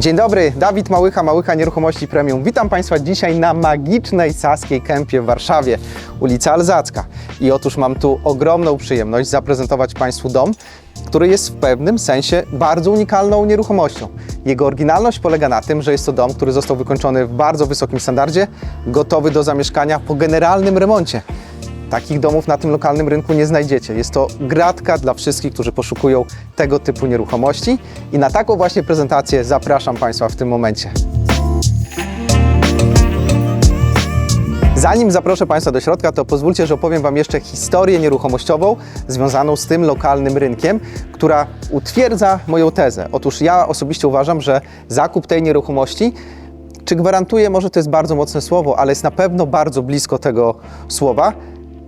Dzień dobry, Dawid Małycha, Małycha Nieruchomości Premium. Witam Państwa dzisiaj na magicznej Saskiej Kępie w Warszawie, ulica Alzacka. I otóż mam tu ogromną przyjemność zaprezentować Państwu dom, który jest w pewnym sensie bardzo unikalną nieruchomością. Jego oryginalność polega na tym, że jest to dom, który został wykończony w bardzo wysokim standardzie, gotowy do zamieszkania po generalnym remoncie. Takich domów na tym lokalnym rynku nie znajdziecie. Jest to gratka dla wszystkich, którzy poszukują tego typu nieruchomości i na taką właśnie prezentację zapraszam Państwa w tym momencie. Zanim zaproszę Państwa do środka, to pozwólcie, że opowiem Wam jeszcze historię nieruchomościową związaną z tym lokalnym rynkiem, która utwierdza moją tezę. Otóż ja osobiście uważam, że zakup tej nieruchomości czy gwarantuje, może to jest bardzo mocne słowo, ale jest na pewno bardzo blisko tego słowa,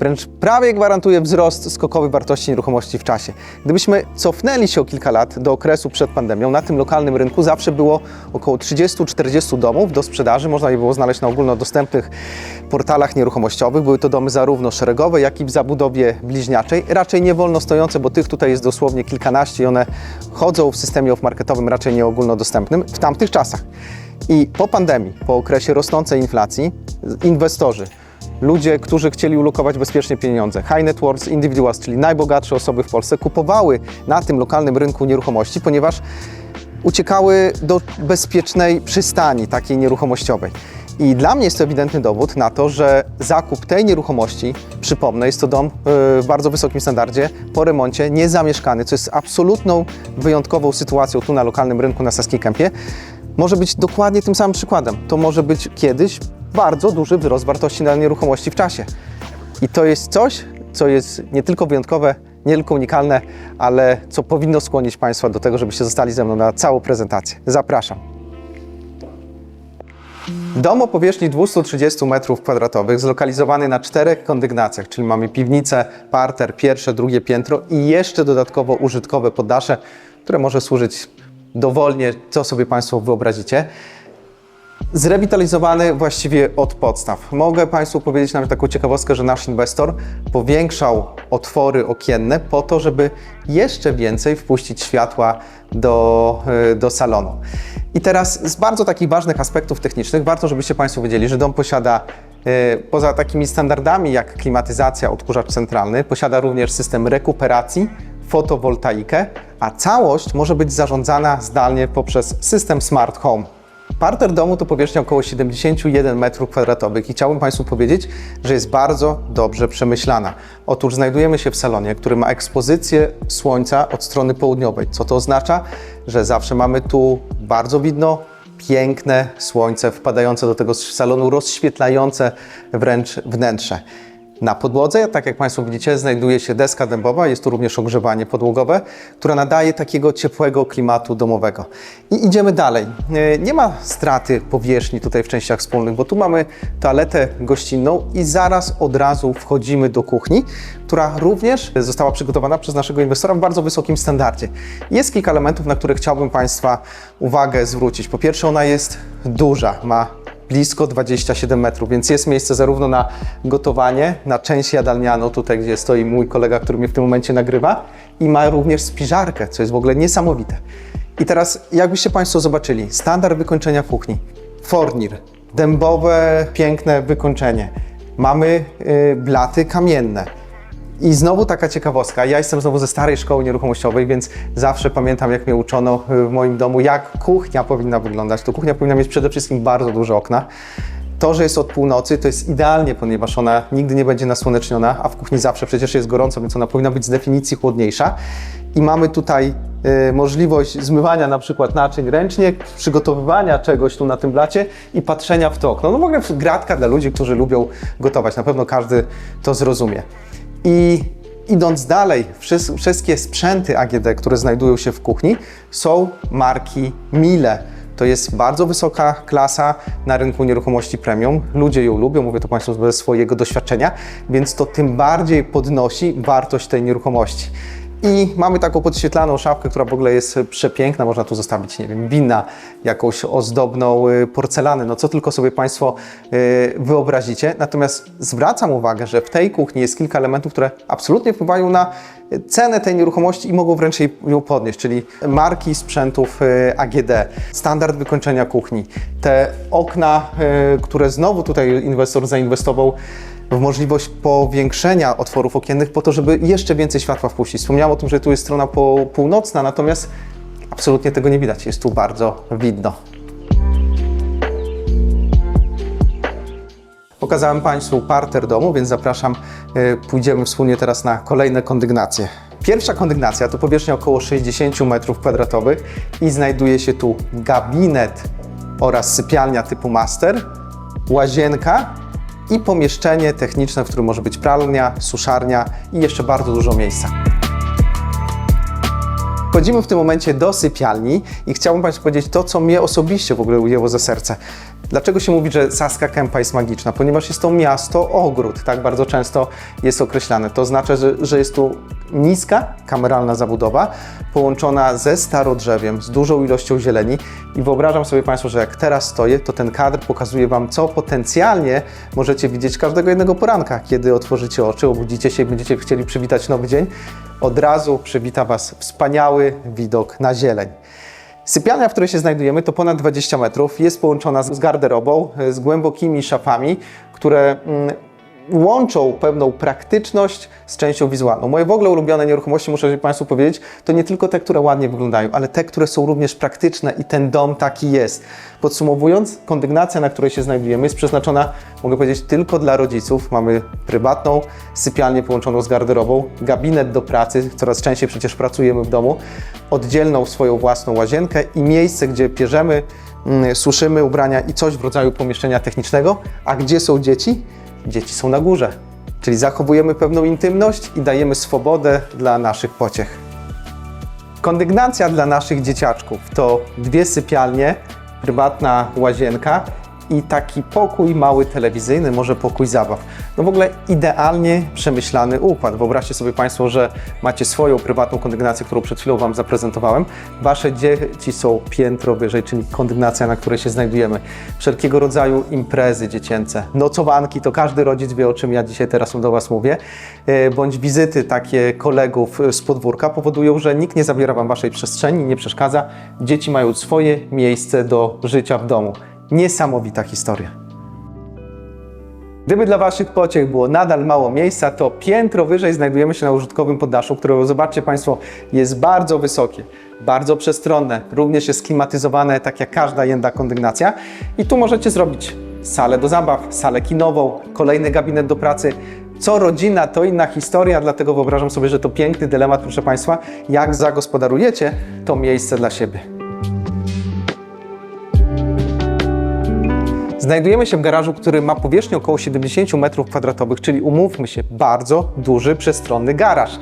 wręcz prawie gwarantuje wzrost skokowy wartości nieruchomości w czasie. Gdybyśmy cofnęli się o kilka lat do okresu przed pandemią, na tym lokalnym rynku zawsze było około 30-40 domów do sprzedaży. Można je było znaleźć na ogólnodostępnych portalach nieruchomościowych. Były to domy zarówno szeregowe, jak i w zabudowie bliźniaczej. Raczej nie wolno stojące, bo tych tutaj jest dosłownie kilkanaście i one chodzą w systemie off-marketowym raczej nie ogólnodostępnym w tamtych czasach. I po pandemii, po okresie rosnącej inflacji, inwestorzy, ludzie, którzy chcieli ulokować bezpiecznie pieniądze, high net worth individuals, czyli najbogatsze osoby w Polsce, kupowały na tym lokalnym rynku nieruchomości, ponieważ uciekały do bezpiecznej przystani, takiej nieruchomościowej. I dla mnie jest to ewidentny dowód na to, że zakup tej nieruchomości, przypomnę, jest to dom yy, w bardzo wysokim standardzie, po remoncie, niezamieszkany, co jest absolutną wyjątkową sytuacją tu na lokalnym rynku na Saskiej Kępie, może być dokładnie tym samym przykładem. To może być kiedyś bardzo duży wzrost wartości na nieruchomości w czasie. I to jest coś, co jest nie tylko wyjątkowe, nie tylko unikalne, ale co powinno skłonić Państwa do tego, żebyście zostali ze mną na całą prezentację. Zapraszam. Dom o powierzchni 230 m2, zlokalizowany na czterech kondygnacjach, czyli mamy piwnicę, parter, pierwsze, drugie piętro i jeszcze dodatkowo użytkowe poddasze, które może służyć dowolnie, co sobie Państwo wyobrazicie. Zrewitalizowany właściwie od podstaw. Mogę Państwu powiedzieć nawet taką ciekawostkę, że nasz inwestor powiększał otwory okienne po to, żeby jeszcze więcej wpuścić światła do, y, do salonu. I teraz z bardzo takich ważnych aspektów technicznych warto, żebyście Państwo wiedzieli, że dom posiada y, poza takimi standardami jak klimatyzacja, odkurzacz centralny, posiada również system rekuperacji, fotowoltaikę, a całość może być zarządzana zdalnie poprzez system Smart Home. Parter domu to powierzchnia około 71 m2 i chciałbym Państwu powiedzieć, że jest bardzo dobrze przemyślana. Otóż znajdujemy się w salonie, który ma ekspozycję słońca od strony południowej. Co to oznacza? Że zawsze mamy tu bardzo widno piękne słońce wpadające do tego salonu, rozświetlające wręcz wnętrze. Na podłodze, tak jak Państwo widzicie, znajduje się deska dębowa, jest tu również ogrzewanie podłogowe, które nadaje takiego ciepłego klimatu domowego. I idziemy dalej. E, Nie ma straty powierzchni tutaj w częściach wspólnych, bo tu mamy toaletę gościnną i zaraz od razu wchodzimy do kuchni, która również została przygotowana przez naszego inwestora w bardzo wysokim standardzie. Jest kilka elementów, na które chciałbym Państwa uwagę zwrócić. Po pierwsze, ona jest duża, ma blisko 27 metrów, więc jest miejsce zarówno na gotowanie, na część jadalnianą, tutaj gdzie stoi mój kolega, który mnie w tym momencie nagrywa, i ma również spiżarkę, co jest w ogóle niesamowite. I teraz, jakbyście Państwo zobaczyli, standard wykończenia kuchni, fornir, dębowe, piękne wykończenie, mamy y, blaty kamienne, i znowu taka ciekawostka. Ja jestem znowu ze starej szkoły nieruchomościowej, więc zawsze pamiętam, jak mnie uczono y, w moim domu, jak kuchnia powinna wyglądać. To kuchnia powinna mieć przede wszystkim bardzo duże okna. To, że jest od północy, to jest idealnie, ponieważ ona nigdy nie będzie nasłoneczniona, a w kuchni zawsze przecież jest gorąco, więc ona powinna być z definicji chłodniejsza. I mamy tutaj y, możliwość zmywania na przykład naczyń ręcznie, przygotowywania czegoś tu na tym blacie i patrzenia w to okno. No w ogóle gratka dla ludzi, którzy lubią gotować. Na pewno każdy to zrozumie. I idąc dalej, wszys- wszystkie sprzęty AGD, które znajdują się w kuchni, są marki Miele. To jest bardzo wysoka klasa na rynku nieruchomości premium. Ludzie ją lubią, mówię to Państwu ze swojego doświadczenia, więc to tym bardziej podnosi wartość tej nieruchomości. I mamy taką podświetlaną szafkę, która w ogóle jest przepiękna. Można tu zostawić, nie wiem, wina, jakąś ozdobną y, porcelanę, no co tylko sobie Państwo y, wyobrazicie. Natomiast zwracam uwagę, że w tej kuchni jest kilka elementów, które absolutnie wpływają na cenę tej nieruchomości i mogą wręcz ją podnieść, czyli marki sprzętów y, AGD, standard wykończenia kuchni, te okna, które znowu tutaj inwestor zainwestował w możliwość powiększenia otworów okiennych po to, żeby jeszcze więcej światła wpuścić. Wspomniałem o tym, że tu jest strona północna, natomiast absolutnie tego nie widać. Jest tu bardzo widno. Pokazałem Państwu parter domu, więc zapraszam, y, pójdziemy wspólnie teraz na kolejne kondygnacje. Pierwsza kondygnacja to powierzchnia około 60 m2 i znajduje się tu gabinet oraz sypialnia typu master, łazienka i pomieszczenie techniczne, w którym może być pralnia, suszarnia i jeszcze bardzo dużo miejsca. Wchodzimy w tym momencie do sypialni i chciałbym Państwu powiedzieć to, co mnie osobiście w ogóle ujęło za serce. Dlaczego się mówi, że Saska Kępa jest magiczna? Ponieważ jest to miasto ogród, tak bardzo często jest określane. To oznacza, że, że jest tu niska, kameralna zabudowa, połączona ze starodrzewiem, z dużą ilością zieleni i wyobrażam sobie Państwu, że jak teraz stoję, to ten kadr pokazuje Wam, co potencjalnie możecie widzieć każdego jednego poranka, kiedy otworzycie oczy, obudzicie się i będziecie chcieli przywitać nowy dzień. Od razu przywita Was wspaniały widok na zieleń. Sypialnia, w której się znajdujemy, to ponad 20 metrów. Jest połączona z garderobą, z głębokimi szafami, które mm, łączą pewną praktyczność z częścią wizualną. Moje w ogóle ulubione nieruchomości, muszę Państwu powiedzieć, to nie tylko te, które ładnie wyglądają, ale te, które są również praktyczne i ten dom taki jest. Podsumowując, kondygnacja, na której się znajdujemy, jest przeznaczona, mogę powiedzieć, tylko dla rodziców. Mamy prywatną sypialnię połączoną z garderobą, gabinet do pracy, coraz częściej przecież pracujemy w domu, oddzielną swoją własną łazienkę i miejsce, gdzie pierzemy, mm, suszymy ubrania i coś w rodzaju pomieszczenia technicznego. A gdzie są dzieci? Dzieci są na górze. Czyli zachowujemy pewną intymność i dajemy swobodę dla naszych pociech. Kondygnacja dla naszych dzieciaczków to dwie sypialnie, prywatna łazienka i taki pokój mały telewizyjny, może pokój zabaw. No w ogóle idealnie przemyślany układ. Wyobraźcie sobie Państwo, że macie swoją prywatną kondygnację, którą przed chwilą Wam zaprezentowałem. Wasze dzieci są piętro wyżej, czyli kondygnacja, na której się znajdujemy. Wszelkiego rodzaju imprezy dziecięce, nocowanki, to każdy rodzic wie, o czym ja dzisiaj teraz do Was mówię, e, bądź wizyty takie kolegów z podwórka powodują, że nikt nie zabiera Wam Waszej przestrzeni, nie przeszkadza. Dzieci mają swoje miejsce do życia w domu. Niesamowita historia. Gdyby dla Waszych pociech było nadal mało miejsca, to piętro wyżej znajdujemy się na użytkowym poddaszu, które zobaczcie Państwo jest bardzo wysokie, bardzo przestronne, również jest klimatyzowane tak jak każda jęda kondygnacja i tu możecie zrobić salę do zabaw, salę kinową, kolejny gabinet do pracy. Co rodzina to inna historia, dlatego wyobrażam sobie, że to piękny dylemat, proszę Państwa, jak zagospodarujecie to miejsce dla siebie. Znajdujemy się w garażu, który ma powierzchnię około 70 m2, czyli umówmy się, bardzo duży, przestronny garaż.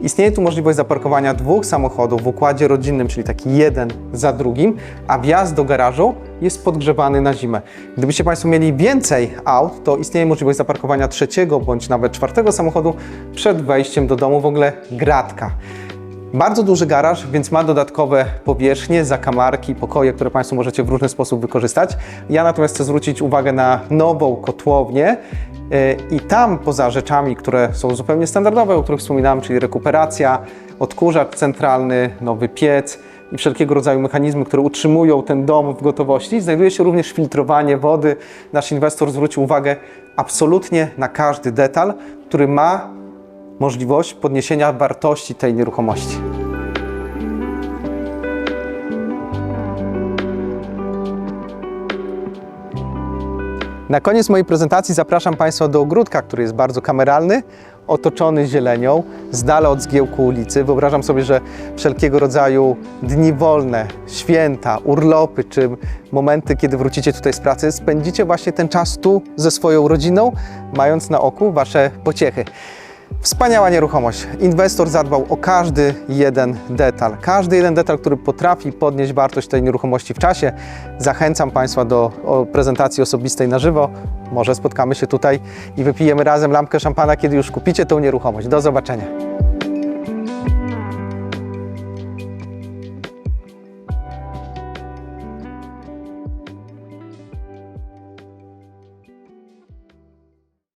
Istnieje tu możliwość zaparkowania dwóch samochodów w układzie rodzinnym, czyli taki jeden za drugim, a wjazd do garażu jest podgrzewany na zimę. Gdybyście Państwo mieli więcej aut, to istnieje możliwość zaparkowania trzeciego bądź nawet czwartego samochodu przed wejściem do domu, w ogóle gratka. Bardzo duży garaż, więc ma dodatkowe powierzchnie, zakamarki, pokoje, które Państwo możecie w różny sposób wykorzystać. Ja natomiast chcę zwrócić uwagę na nową kotłownię yy, i tam poza rzeczami, które są zupełnie standardowe, o których wspominałem, czyli rekuperacja, odkurzacz centralny, nowy piec i wszelkiego rodzaju mechanizmy, które utrzymują ten dom w gotowości, znajduje się również filtrowanie wody. Nasz inwestor zwrócił uwagę absolutnie na każdy detal, który ma możliwość podniesienia wartości tej nieruchomości. Na koniec mojej prezentacji zapraszam Państwa do ogródka, który jest bardzo kameralny, otoczony zielenią, z dala od zgiełku ulicy. Wyobrażam sobie, że wszelkiego rodzaju dni wolne, święta, urlopy czy momenty, kiedy wrócicie tutaj z pracy, spędzicie właśnie ten czas tu ze swoją rodziną, mając na oku Wasze pociechy. Wspaniała nieruchomość. Inwestor zadbał o każdy jeden detal. Każdy jeden detal, który potrafi podnieść wartość tej nieruchomości w czasie. Zachęcam Państwa do prezentacji osobistej na żywo. Może spotkamy się tutaj i wypijemy razem lampkę szampana, kiedy już kupicie tą nieruchomość. Do zobaczenia.